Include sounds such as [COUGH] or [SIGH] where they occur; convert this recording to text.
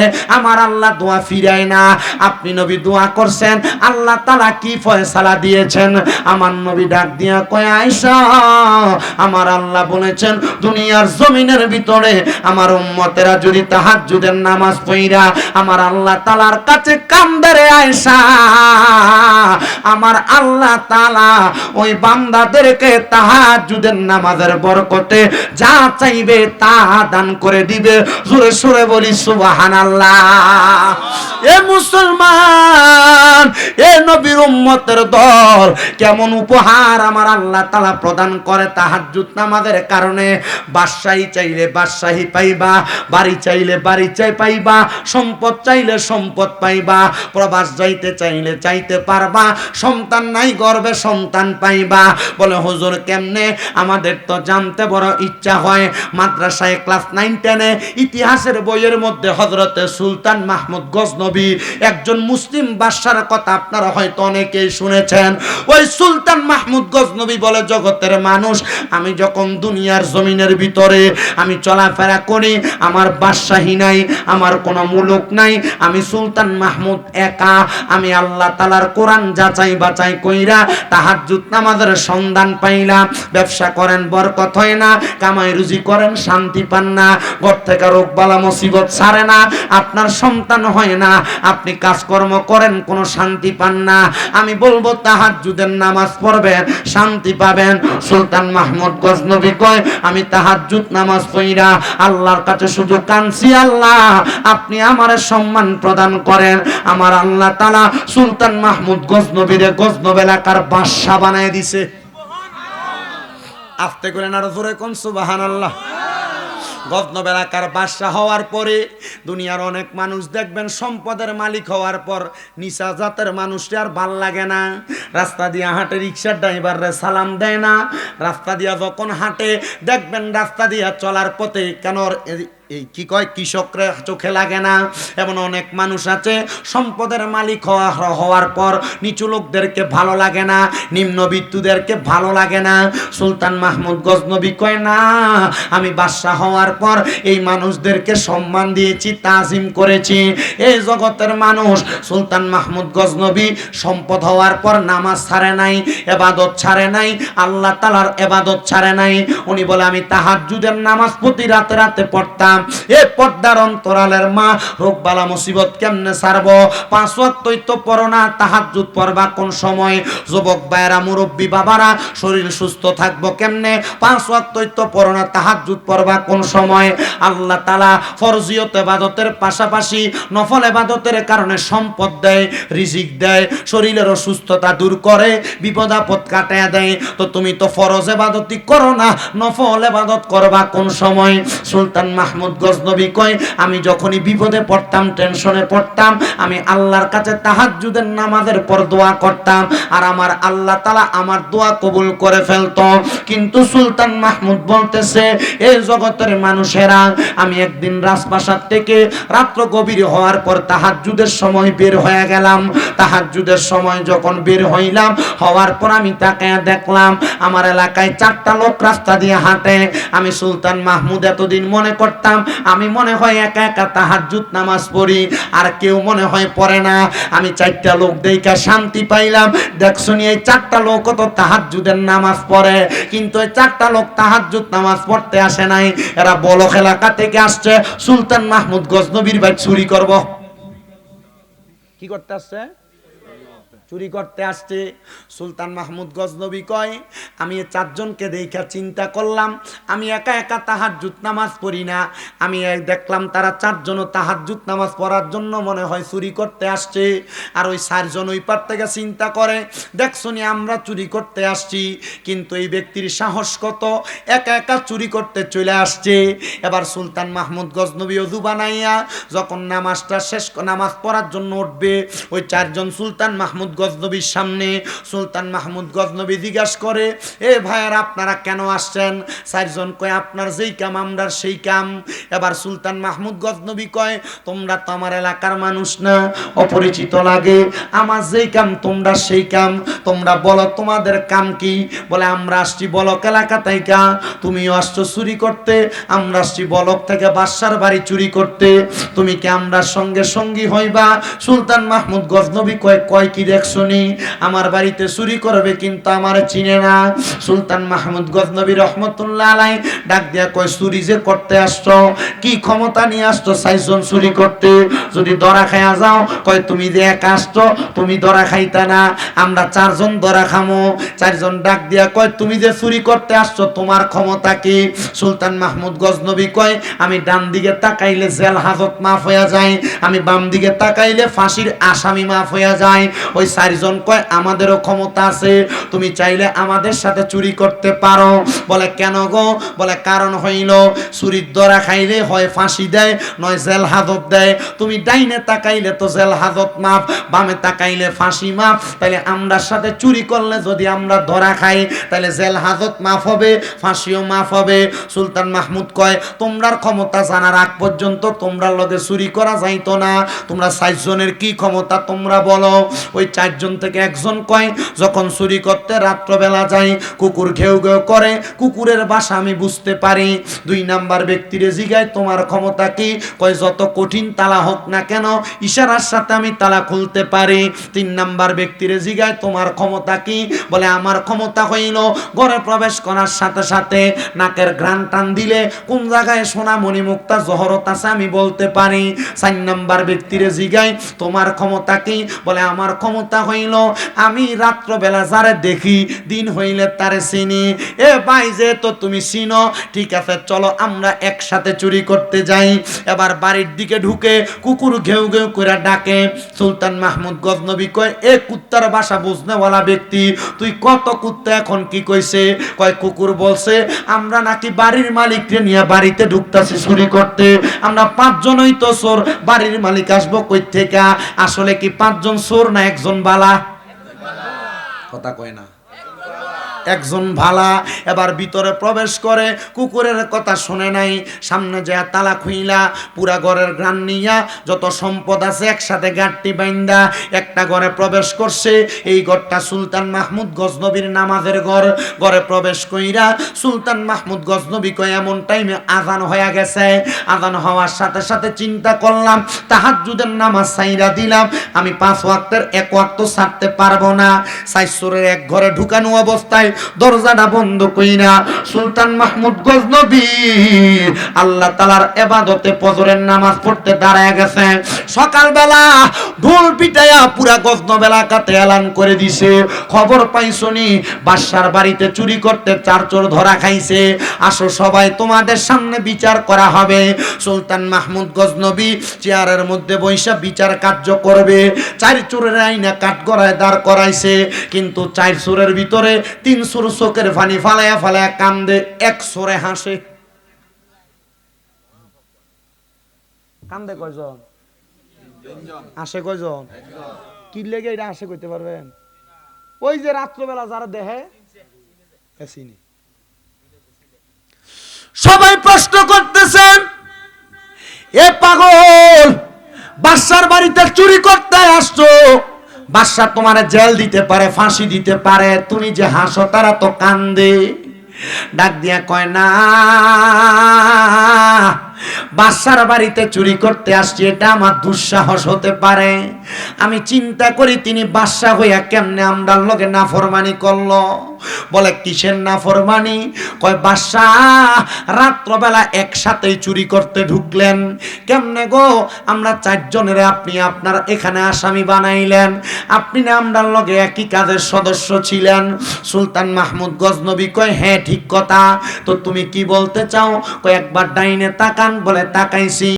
[LAUGHS] আমার আল্লাহ দোয়া ফিরায় না। আপনি নবী দোয়া করছেন, আল্লাহ তালা কি ফয়সালা দিয়েছেন? আমার নবী ডাক দিয়া কয় আয়সা আমার আল্লাহ বলেছেন, দুনিয়ার জমিনের ভিতরে আমার উম্মতেরা যদি তাহাজ্জুদের নামাজ পইরা আমার আল্লাহ তালার কাছে কান্দারে আয়সা আমার আল্লাহ তালা ওই বান্দাদেরকে তাহাজ্জুদের নামাজের বরকতে যা চাইবে তা দান করে দিবে। জোরে সুরে বলি সুবহানাল্লাহ এ মুসলমান, এ নবীর উম্মতের দল, কেমন উপহার আমার আল্লাহ তালা প্রদান করে তাহাজ্জুদ নামাজের কারণে? বাদশাহী চাইলে বাদশাহী পাইবা, বাড়ি চাইলে বাড়ি চাই পাইবা, সম্পদ চাইলে সম্পদ পাইবা, প্রবাস যাইতে চাইলে চাইতে পারবা, সন্তান নাই গর্বে সন্তান পাইবা। বলে, হুজুর, কেমনে? আমাদের তো জানতে বড় ইচ্ছা হয়। মাদ্রাসায় ক্লাস নাইন টেনে ইতিহাসের বইয়ের মধ্যে হজরতে সুলতান মাহমুদ গজনবী একজন মুসলিম বাদশার কথা আপনারা হয়তো অনেকেই শুনেছেন। ওই সুলতান মাহমুদ গজনবী বলে, জগতের মানুষ, আমি যখন দুনিয়ার জমিনের ভিতরে আমি চলাফেরা করি, আমার বাদশাহী নাই, আমার কোনো মুলুক নাই, আমি সুলতান মাহমুদ একা, আমি আল্লাহ তালার কোরআন যাচাই বাচাই কইরা তাহাজ্জুদ নামাজের সন্ধান পাইলাম। ব্যবসা করেন, বরকত হয় না, কামাই রুজি করেন, শান্তি পান না, ঘর থেকে রোগ বালা মুসিবত ছাড়ে না আপনার সন্তান হয় না। আপনি কাজকর্ম করেন, কোনো শান্তি পান না। আমি বলব, তাহাজ্জুদের নামাজ পড়বেন, শান্তি পাবেন। সুলতান মাহমুদ গজনবী কয়, আমি তাহাজ্জুদ নামাজ পড়িরা আল্লাহর কাছে শুধু কানছি আল্লাহ, আপনি আমার সম্মান প্রদান করেন। আমার আল্লাহ তালা সুলতান মাহমুদ গজনবীরে গজনব এলাকার বাদশা বানায় দিছে। আস্তে করে না জোরে কোন সুবাহান আল্লাহ গজনব এলাকার বাদশাহ হওয়ার পরে দুনিয়ার অনেক মানুষ দেখবেন সম্পদের মালিক হওয়ার পর নিশা জাতের মানুষটি আর ভালো লাগে না। রাস্তা দিয়ে হাঁটে রিক্সার ড্রাইভাররে সালাম দেয় না। রাস্তা দিয়া যখন হাঁটে, দেখবেন রাস্তা দিয়া চলার পথে কেন এই কি কয়? কৃষকরা চোখে লাগে না। এমন অনেক মানুষ আছে, সম্পদের মালিক হওয়া হওয়ার পর নিচু লোকদেরকে ভালো লাগে না নিম্নবিত্তুদেরকে ভালো লাগে না। সুলতান মাহমুদ গজনবী কয়, না, আমি বাদশাহ হওয়ার পর এই মানুষদেরকে সম্মান দিয়েছি, তাজিম করেছি। এই জগতের মানুষ সুলতান মাহমুদ গজনবী সম্পদ হওয়ার পর নামাজ ছাড়ে নাই, এবাদত ছাড়ে নাই, আল্লাহ তালার এবাদত ছাড়ে নাই। উনি বলে, আমি তাহাজ্জুদের নামাজ প্রতি রাতে রাতে পড়তাম এ পর্দার অন্তরালের মা, রোগ বালা মুসিবত কেমনে সারব? পাঁচ ওয়াক্তই তো পড়ো না, তাহাজ্জুদ পড়বা কোন সময়? যুবক ভাইয়েরা, মুরব্বী বাবারা, শরীর সুস্থ থাকব কেমনে? পাঁচ ওয়াক্তই তো পড়ো না, তাহাজ্জুদ পড়বা কোন সময়? আল্লাহ তালা ফরজিয়ত এবাদতের পাশাপাশি নফল এবাদতের কারণে সম্পদ দেয়, রিজিক দেয় শরীরের অসুস্থতা দূর করে, বিপদ আপদ কাটায় দেয়। তো তুমি তো ফরজ এবাদতই করো না, নফল এবাদত করবা কোন সময়? সুলতান মাহমুদ গজনবী কয়, আমি যখনই বিপদে পড়তাম টেনশনে পড়তাম, আমি আল্লাহর কাছে তাহাজ্জুদের নামাজের পর দোয়া করতাম, আর আমার আল্লাহ তালা আমার দোয়া কবুল করে ফেলতো। কিন্তু সুলতান মাহমুদ বলতেছে এই জগতের মানুষেরা, আমি একদিন রাজপ্রাসাদ থেকে রাত্র গভীর হওয়ার পর তাহাজ্জুদের সময় বের হয়ে গেলাম। তাহাজ্জুদের সময় যখন বের হইলাম, হওয়ার পর আমি তাকে দেখলাম, আমার এলাকায় চারটা লোক রাস্তা দিয়ে হাঁটে। আমি সুলতান মাহমুদ এতদিন মনে করতাম আমি মনে হয় একা একা তাহাজ্জুদ নামাজ পড়ি, আর কেউ মনে হয় পড়ে না। আমি চারটা লোক দেখা শান্তি পাইলাম। দেখছ এই চারটা লোক তো তাহাজ্জুদের নামাজ পড়ে, কিন্তু এই চারটা লোক তাহাজ্জুদ নামাজ পড়তে আসে নাই। এরা বলক এলাকা থেকে আসছে, সুলতান মাহমুদ গজনবীর ভাই চুরি করব। কি করতে আসছে? চুরি করতে আসছে। সুলতান মাহমুদ গজনবী কয়, আমি চারজনকে দেখা চিন্তা করলাম, আমি একা একা তাহাজ্জুদ নামাজ পড়ি না। আমি দেখলাম তারা চারজনও তাহাজ্জুদ নামাজ পড়ার জন্য মনে হয় চুরি করতে আসছে। আর ওই চারজন ওই পার থেকে চিন্তা করে, দেখছ নি, আমরা চুরি করতে আসছি, কিন্তু এই ব্যক্তির সাহস কত? একা একা চুরি করতে চলে আসছে। এবার সুলতান মাহমুদ গজনবী অজু বানাইয়া যখন নামাজটা শেষ নামাজ পড়ার জন্য উঠবে, ওই চারজন সুলতান মাহমুদ গজনবীর সামনে, সুলতান মাহমুদ গজনবী জিজ্ঞাসা করে, এ ভাইয়ার, আপনারা কেন আসছেন? চারজন কয়, আপনার যেই কাম, আমরার সেই কাম। এবার সুলতান মাহমুদ গজনবী কয়, তোমরা তো আমার এলাকার মানুষ না, অপরিচিত লাগে। আমার যেই কাম, তোমরা সেই কাম। তোমরা বলো, তোমাদের কাম কি? বলে, আমরা আসছি বলক এলাকা তাইকা। তুমিও আসছো চুরি করতে। আমরা আসছি বলক থেকে বাদশার বাড়ি চুরি করতে। তুমি কি আমরা সঙ্গে সঙ্গী হইবা? সুলতান মাহমুদ গজনবী কয় কয় কি দেখছনি? আমার বাড়িতে চুরি করবে কিন্তু আমার চিনে না। সুলতান মাহমুদ গজনবী রহমতুল্লাহ আলাই ডাক দিয়া কয়, চুরি যে করতে আসছ? কি ক্ষমতা নিয়ে আসছো সাইজন চুরি করতে? যদি দরা খাইয়া যাও, কয়, তুমি যে একা আসছো, তুমি দরা খাইতা না। আমরা চারজন দরা খামো। চারজন ডাক দিয়া কয়, তুমি যে চুরি করতে আসছো, তোমার ক্ষমতা কি? সুলতান মাহমুদ গজনবী কয়, আমি ডান দিকে তাকাইলে জেল হাজত মাফ হইয়া যায়, আমি বাম দিকে তাকাইলে ফাঁসির আসামি মাফ হইয়া যায়। ওই চারজন কয়, আমাদেরও ক্ষমতা আছে, তুমি চাইলে আমাদের সাথে চুরি করতে পারো। বলে, কেন গো? বলে, কারণ হইল, চুরির দরা খাইলে হয় ফাঁসি দেয়, নয় জেল হাজত দেয়। তুমি ডাইনে তাকাইলে তো জেল হাজত মাফ, বামে তাকাইলে ফাঁসি মাফ। তাহলে আমরার সাথে চুরি করলে যদি আমরা ধরা খাই তাহলে জেল হাজত মাফ হবে, ফাঁসিও মাফ হবে। সুলতান মাহমুদ কয়, তোমরার ক্ষমতা জানার আগ পর্যন্ত তোমরা লগে চুরি করা যাইতো না। তোমরা চারজনের কি ক্ষমতা তোমরা বলো? ওই চারজন থেকে একজন কয়, যখন চুরি করতে রাত্রবেলা যাই, কুকুর ঘেউ ঘেউ করে, কুকুরের বাসা আমি বুঝতে পারি। দুই নাম্বার ব্যক্তিরে জিগায়, তোমার ক্ষমতা কি? কয়, যত কঠিন তালা হোক না কেন? ইশারার সাথে আমি তালা খুলতে পারি। তিন নাম্বার ব্যক্তিরে জিগায়, তোমার ক্ষমতা কি? বলে, আমার ক্ষমতা হইল ঘরে প্রবেশ করার সাথে সাথে নাকের ঘ্রাণ টান দিলে কোন জায়গায় সোনা মণি মুক্তা জহরত আছে আমি বলতে পারি। চার নাম্বার ব্যক্তিরে জিগায়, তোমার ক্ষমতা কি? বলে, আমার ক্ষমতা হইল আমি রাত্রবেলা যারে দেখি, দিন হইলে তারে চিনি। এ ভাই যে তো তুমি চিনো, ঠিক আছে, চলো আমরা একসাথে চুরি করতে যাই। এবার বাড়ির দিকে ঢুকে কুকুর ঘেউ ঘেউ করে ডাকে। সুলতান মাহমুদ গজনবী কয়, এ কুত্তার বাসা বুঝনেওয়ালা ব্যক্তি, তুই কত কুত্তা এখন কি কইছে? কয়, কুকুর বলছে, আমরা নাকি বাড়ির মালিককে নিয়ে বাড়িতে ঢুকতাছি চুরি করতে। আমরা পাঁচজনই তো চোর, বাড়ির মালিক আসব কই থেকে আসলে কি পাঁচজন চোর না একজন বালা? কথা কয় না। একজন ভালা এবার ভিতরে প্রবেশ করে, কুকুরের কথা শুনে নাই, সামনে যে তালা খুইলা, পুরা ঘরের গ্রান নিয়া যত সম্পদ আছে একসাথে গাঁটটি বাইন্দা, একটা ঘরে প্রবেশ করছে, এই ঘরটা সুলতান মাহমুদ গজনবীর নামাজের ঘর। ঘরে প্রবেশ কইরা সুলতান মাহমুদ গজনবী কয়, এমন টাইমে আজান হয়ে গেছে। আজান হওয়ার সাথে সাথে চিন্তা করলাম, তাহাজ্জুদের নামাজ সাইরা দিলাম, আমি পাঁচ ওয়াক্তের এক ওয়াক্ত ছাড়তে পারব না। সাইসুরের এক ঘরে ঢুকানো অবস্থায় দরজাটা বন্ধ কইরা সুলতান মাহমুদ গজনবী আল্লাহ তালার এবাদতে ফজরের নামাজ পড়তে দাঁড়ায় গেছে। সকালবেলা ঢোল পিটাইয়া পুরা গজনব এলাকাতে এলান করে দিছে। খবর পাইছনি, বাদশার বাড়িতে চুরি করতে চার চোর ধরা খাইছে। আসো সবাই, তোমাদের সামনে বিচার করা হবে। সুলতান মাহমুদ গজনবী চেয়ারের মধ্যে বৈশা বিচার কার্য করবে। চার চোরের আইনা কাঠ গড়ায় দাঁড় করাইছে, কিন্তু চার চোরের ভিতরে তিন চোর চোখের ফানি ফালায়া ফালায়া কান্দে, এক চোরে হাসে। কান্দে কয়জন? কয়জন? কি লেগে এটা কইতে পারবেন? ওই যে রাত্রবেলা যারা চিনি। সবাই প্রশ্ন করতেছেন, এ পাগল বাদশার বাড়িতে চুরি করতে আসছো? বাদশা তোমার জেল দিতে পারে, ফাঁসি দিতে পারে। তুমি যে হাসো, তারা তো কান্দে। ডাক দিয়া কয়, না, বাদশার বাড়িতে চুরি করতে আসছি, এটা আমার দুঃসাহস হতে পারে। আমি চিন্তা করি তিনি বাদশাহ হইয়া কেমনে আমরার লগে নাফরমানি করল? বলে, কিসের নাফরমানি? কয় বাদশাহ রাত্রবেলা একসাথেই চুরি করতে ঢুকলেন। কেমনে গো, আমরা চারজনের আপনি আপনার এখানে আসামি বানাইলেন। আপনি না আমরার লগে একই কাজের সদস্য ছিলেন। সুলতান মাহমুদ গজনবী কয় হ্যাঁ ঠিক কথা। তো তুমি কি বলতে চাও? কয়, একবার ডাইনে তাকান, বলে, তাকাইছি।